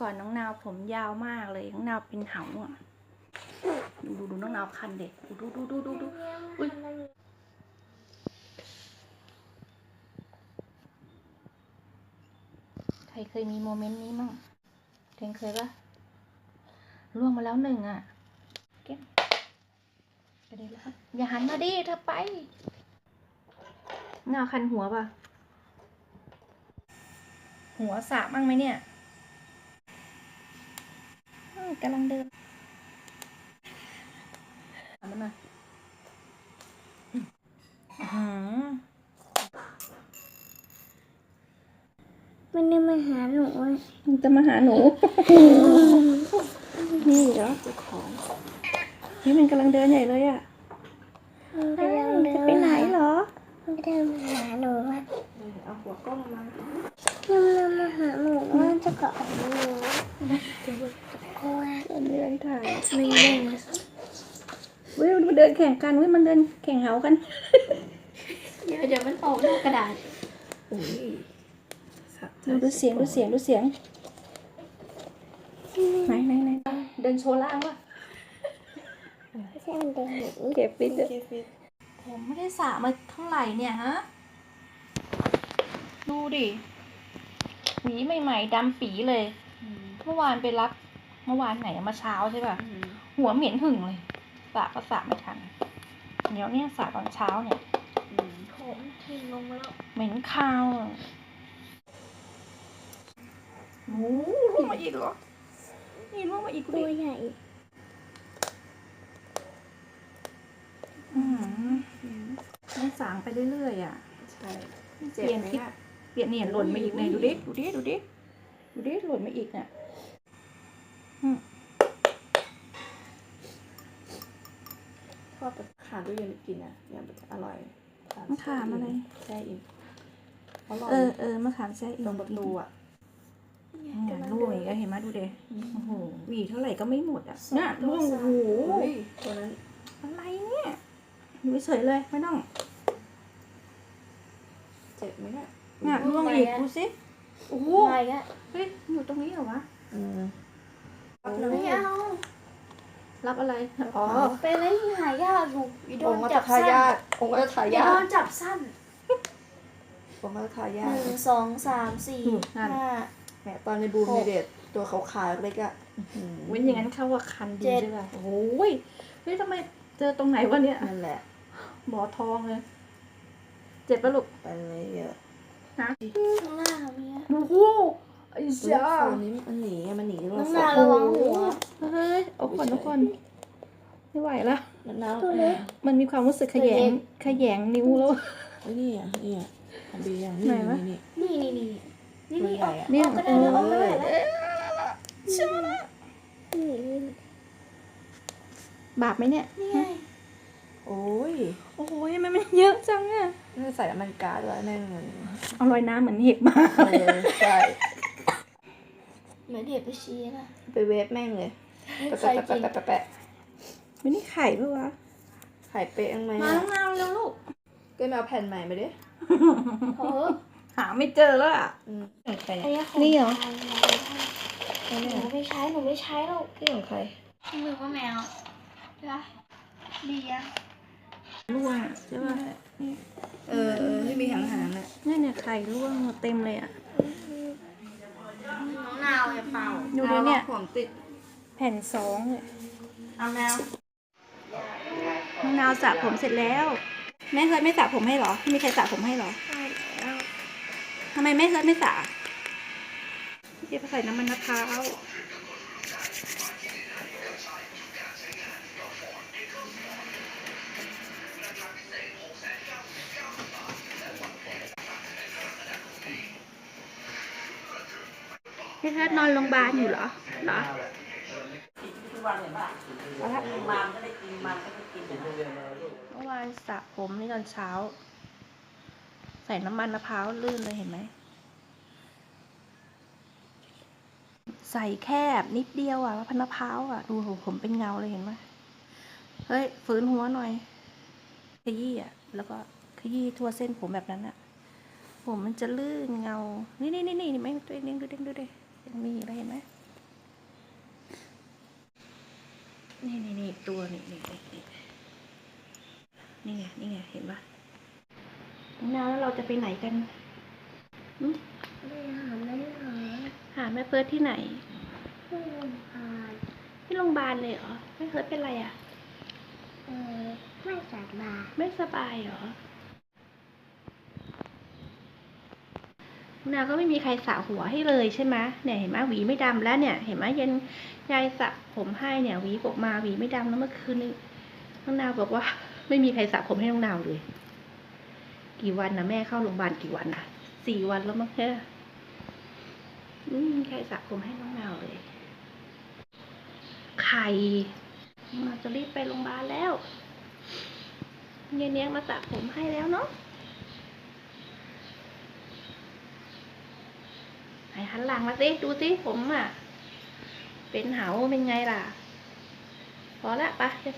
ก่อนน้องนาวผมยาวมากเลย น้องนาวเป็นเหาอะดูดูดูน้องนาวคันเด็กดูดูดูดูดูอุ๊ยใครเคยมีโมเมนต์นี้มั่งเทงเคยปะล่วงมาแล้วหนึ่งอะเก็บกระเด็นแล้วครับอย่าหันมาดิเธอไปเงาคันหัวปะหัวสะบ้างไหมเนี่ย กำลังเดินเอามันมาอื้อหือมันได้มาหาหนูอะมันจะมาหาหนู นี่เหรอเจ้าของนี่มันกำลังเดินใหญ่เลยอะมันกำลังเดิจะนไปไหนเหรอมันกำลังมาหาหนูอะเอาหัวกล้องมามันกำลังมาหาหนูว่าจะเกาะหนูกลัวเดินเดินถ่ายมันเดินเว้ยมันเดินแข่งกันเว้ยมันเดินแข่งเหากัน เดี๋ยวเดี๋ยวมันออกหน้ากระดาษอุ้ยดูดูเสียงดูเสียงดูเสียงไหนไหนไหนเดินโชว์ล่างวะไม่ใช่มันเดินหนีเก็บฟิตผมไม่ได้สระมาเท่าไหร่เนี่ยฮะ ดูดิหวีใหม่ๆดำปีเลย เมื่อวานไปรับ เมื่อวานไหนอะมาเช้าใช่ป่ะ หัวเหม็นหึ่งเลยสระก็สระไม่ทันเดี๋ยวเนี่ยสระตอนเช้าเนี่ยผมทิ้งลงมาแล้ว เหม็นคาวอะโอ้โหลงมาอีกเหรอ นี่ลงมาอีกตัดิวใหญ่อืมมันสางไปเรื่อยๆอะ ใช่ เปลี่ยนทิศเปลี่ยนเนี่ยหล่นมาอีกเลยดูดิ ดูดิ ดูดิ ดูดิ หล่นมาอีกเนี่ย ชอบแบบขาด้วยเย็นกินอะเนี่ยแบบอร่อยมะขามอะไรแช่อิ่มอร่อยเออเออมะขามแช่อิ่มตรงประตูอะเนี่ยลูกอย่างเงี้ยเห็นไหมดูดิโอ้โหหวีเท่าไหร่ก็ไม่หมดอะน่ะล่วงโอ้โหเฮ้ยตัวนั้นอะไรเนี่ยอยู่เฉยๆเลยไม่ต้อง เจ็บไหมเนี่ยเนี่ยล่วงอีกดูสิโอ้โหอะไรอะเฮ้ยอยู่ตรงนี้เหรอวะอืม ไม่เอา รับอะไร อ๋อเป็นอะไรที่หายากอยู่อีโดองนค์รัจัชบทาสั้นยาทองค์รัชทาอียาโดทนจับสั้นองค์รัชทาหยาท นึ่งสองสามสี่ห้า แหมตอนในบูมในเดทตัวขาวๆเล็กอะอื้อหือเว้นอย่างนั้นเข้าว่าคันดีใช่ป่ะโอ้ยเฮ้ยทำไมเจอตรงไหนวะเนี่ยนั่นแหละ หมอทองเลยเจ็บปะลูกไปเลยเยอะข้างหน้ามีอะโอ้โหไอ้เจ้าจ้าตัวนี้มันหนี ฮ้ยเอาคนเอาคน ไม่ไหวละมันน้ำตัวเล็กมันมีความรู้สึกขยงขยงนิ้วแล้วเฮ้ยนี่อะนี่อะทำดีอย่างไหนนี่วะนี่นี่นี่นี่นี่ตัวนี่ใหญ่อะเนี่ยออกก็ได้แล้วออกก็ได้แล้วใช่ไหมนี่บาปไหมเนี่ยนี่ไงโอ้ย โอ้ยมันไม่เยอะจังอะน่าใส่น้ำมันก๊าซด้วยแม่งเหมือนเอาลอยน้ำเหมือนเห็บมาเออใช่เหมือนเห็บไปชี้นะไปเวฟแม่งเลย แปะใส่แปะจริง แปะแปะแปะไม่นี่ไข่ปะวะไข่เป๊ะยังไหมมาอะน้องนาวแล้วลูก ก็มาเอาแผ่นใหม่มาดิเออหาไม่เจอแล้วอะอืมของใครไอ้เนี่ยของนี่เหรอหนูไม่ใช้หนูไม่ใช้หรอกที่ของใครมือว่าแมวใช่ปะดีอะร่วงใช่ป่ะเออเออที่มีหางหางๆอะเนี่ยเนี่ยไข่ร่วงเต็มเลยอะน้องนาวอย่าเป่าดูดิเนี่ยผมติด แผ่นสองเลยเอาแมวน้องนาวสระผมเสร็จแล้ว แม่เคยไม่สระผมให้เหรอไม่มีใครสระผมให้เหรอทำไมแม่เคยไม่สระเดี๋ยวไปใส่น้ำมันมะพร้าวพี่เทิดนอนโรงพยาบาลอยู่เหรอเหรอ เมื่อวานสระผมนี่ตอนเช้า ใส่น้ำมันมะพร้าวลื่นเลยเห็นไหม ใส่แคบนิดเดียวอะพันมะพร้าวอะ ดูผมเป็นเงาเลยเห็นไหมเฮ้ยฝืนหัวหน่อยขยี้อะ แล้วก็ขยี้ทั่วเส้นผมแบบนั้นอะ ผมมันจะลื่นเงา นี่นี่นี่นี่เห็นไหมตัวเองดูดิดูดิยังมีอะไรเห็นไหม นี่นี่นี่ตัวนี่นี่นี่นี่นี่ไงนี่ไงเห็นปะน้องนาวแล้วเราจะไปไหนกันหึไม่หาไม่หาหาแม่เฟิร์สที่ไหนไม่ลงพานที่โรงพยาบาลเลยเหรอแม่เฟิร์สเป็นไรอะเออไม่สบายไม่สบายเหรอ นาก็ไม่มีใครสระหัวให้เลยใช่ไหมเนี่ยเห็นไหมหวีไม่ดำแล้วเนี่ย เห็นไหมยันยายสระผมให้เนี่ยหวีผมมาหวีไม่ดำแล้วเมื่อคืนนี้น้องนาวบอกว่า ไม่มีใครสระผมให้น้องนาวเลย กี่วันนะแม่เข้าโรงพยาบาลกี่วันนะสี่วันแล้วมั้งแค่ไม่มีใครสระผมให้น้องนาวเลยใครมาจะรีบไปโรงพยาบาลแล้วเนียเนียมาสระผมให้แล้วเนาะ หันหลังมาสิดูสิผมอะ เป็นเหาเป็นไงล่ะ พอละไปะ